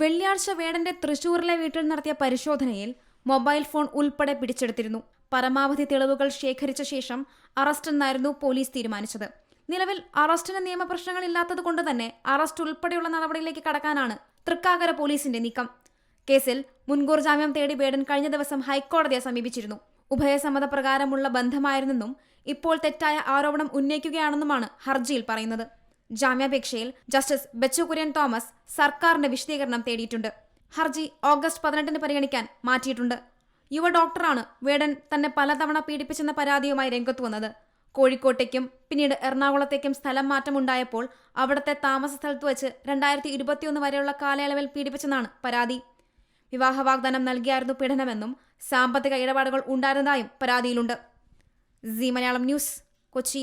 വെള്ളിയാഴ്ച വേടന്റെ തൃശൂരിലെ വീട്ടിൽ നടത്തിയ പരിശോധനയിൽ മൊബൈൽ ഫോൺ ഉൾപ്പെടെ പിടിച്ചെടുത്തിരുന്നു. പരമാവധി തെളിവുകൾ ശേഖരിച്ച ശേഷം അറസ്റ്റ് എന്നായിരുന്നു പോലീസ് തീരുമാനിച്ചത്. നിലവിൽ അറസ്റ്റിന് നിയമപ്രശ്നങ്ങൾ കൊണ്ട് തന്നെ അറസ്റ്റ് ഉൾപ്പെടെയുള്ള നടപടിയിലേക്ക് കടക്കാനാണ് തൃക്കാക്കര പോലീസിന്റെ നീക്കം. കേസിൽ മുൻകൂർ ജാമ്യം തേടി വേടൻ കഴിഞ്ഞ ദിവസം ഹൈക്കോടതിയെ സമീപിച്ചിരുന്നു. ഉഭയസമ്മതപ്രകാരമുള്ള ബന്ധമായിരുന്നെന്നും ഇപ്പോൾ തെറ്റായ ആരോപണം ഉന്നയിക്കുകയാണെന്നുമാണ് ഹർജിയിൽ പറയുന്നത്. ജാമ്യാപേക്ഷയിൽ ജസ്റ്റിസ് ബച്ചു കുര്യൻ തോമസ് സർക്കാരിന്റെ വിശദീകരണം തേടിയിട്ടുണ്ട്. ഹർജി ഓഗസ്റ്റ് പതിനെട്ടിന് പരിഗണിക്കാൻ മാറ്റിയിട്ടുണ്ട്. യുവ ഡോക്ടറാണ് വേടൻ തന്നെ പലതവണ പീഡിപ്പിച്ചെന്ന പരാതിയുമായി രംഗത്തു വന്നത്. കോഴിക്കോട്ടേക്കും പിന്നീട് എറണാകുളത്തേക്കും സ്ഥലം മാറ്റമുണ്ടായപ്പോൾ അവിടുത്തെ താമസ സ്ഥലത്ത് വെച്ച് രണ്ടായിരത്തി ഇരുപത്തിയൊന്ന് വരെയുള്ള കാലയളവിൽ പീഡിപ്പിച്ചെന്നാണ് പരാതി. വിവാഹ വാഗ്ദാനം നൽകിയായിരുന്നു പീഡനമെന്നും സാമ്പത്തിക ഇടപാടുകൾ ഉണ്ടായിരുന്നതായും പരാതിയിലുണ്ട്. C Malayalam news Kochi.